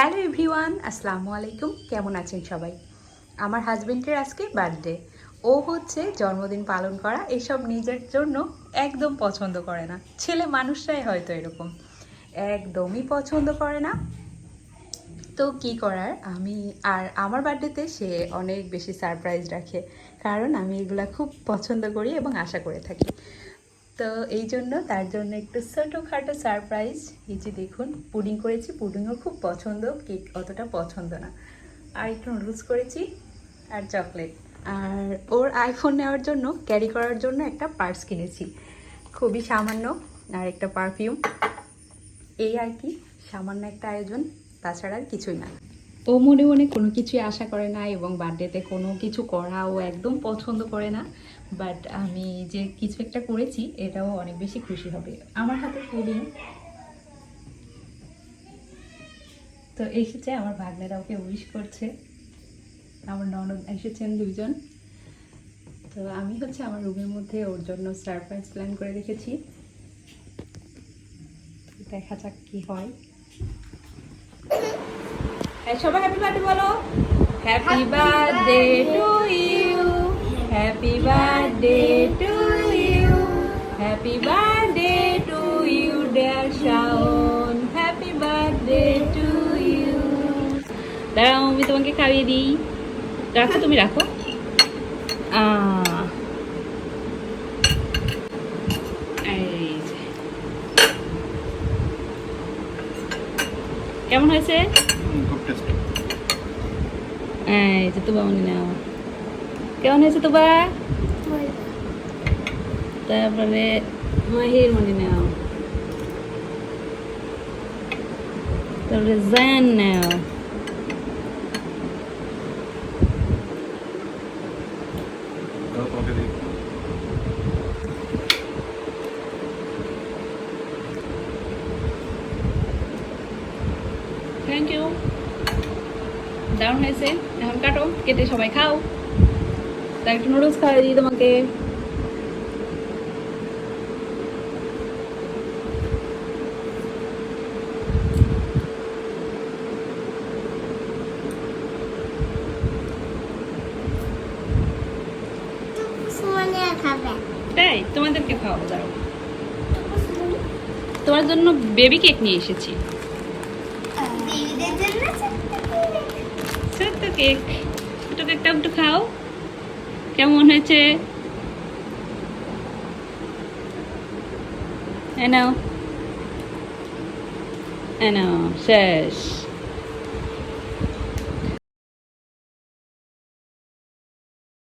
Hello everyone আসসালামু আলাইকুম। কেমন আছেন সবাই? আমার হাজবেন্ডের আজকে বার্থডে ও হচ্ছে জন্মদিন পালন করা এসব নিজের জন্য একদম পছন্দ করে না। ছেলে মানুষরাই হয়তো এরকম। একদমই পছন্দ করে না। তো কি করার? আমি আর আমার বার্থডেতে সে অনেক বেশি সারপ্রাইজ রাখে। কারণ আমি এগুলা খুব পছন্দ করি এবং আশা করে থাকি। তো এই জন্য তার জন্য একটু ছোটোখাটো সারপ্রাইজ এই যে দেখুন, পুডিং করেছি। পুডিংও খুব পছন্দ, কেক অতটা পছন্দ না। আর একটু নুডলস করেছি আর চকলেট আর ওর আইফোন নেওয়ার জন্য ক্যারি করার জন্য একটা পার্স কিনেছি। খুবই সামান্য আর একটা পারফিউম এই আর কি, সামান্য একটা আয়োজন, তাছাড়া আর কিছুই না। ও মনে মনে কোনো কিছুই আশা করে না এবং বার্থডেতে কোনো কিছু করা ও একদম পছন্দ করে না। বাট আমি যে কিছু একটা করেছি এটাও অনেক বেশি খুশি হবে। আমার হাতে পুডিং তো এসেছে আমার ভাগ্নেরা ওকে উইশ করছে। আমার ননদ এসেছেন দুজন তো আমি হচ্ছে আমার রুমের মধ্যে ওর জন্য সারপ্রাইজ প্ল্যান করে রেখেছি। দেখা যাক কি হয়। সবাই হ্যাপি বার্থডে বলো। Happy birthday to you happy birthday happy birthday to you dear Shaon happy birthday to you দাঁড়াও আমি তোমাকে খাইয়ে দিই। রাখো তুমি রাখো। এই কেমন হয়েছে? খুব টেস্ট এই যে তুবা মনে নাও। কেমন হয়েছে তুবা? তারপরে মাহির মনে নাও। তারপরে জান নাও। থ্যাংক ইউ দারুণ হয়েছে। এখন কাটো কেটে সবাই খাও। তার একটু নুডলস খাওয়াই দিই তোমাকে সোনিয়া খাবে তাই তোমাদেরকে খাওয়াবো দাঁড়াও। তোমার জন্য বেবি কেক নিয়ে এসেছি। ছোট্ট কেক ছোট্ট কেকটা একটু খাও। কেমন হয়েছে? এনাও এনাও শেষ।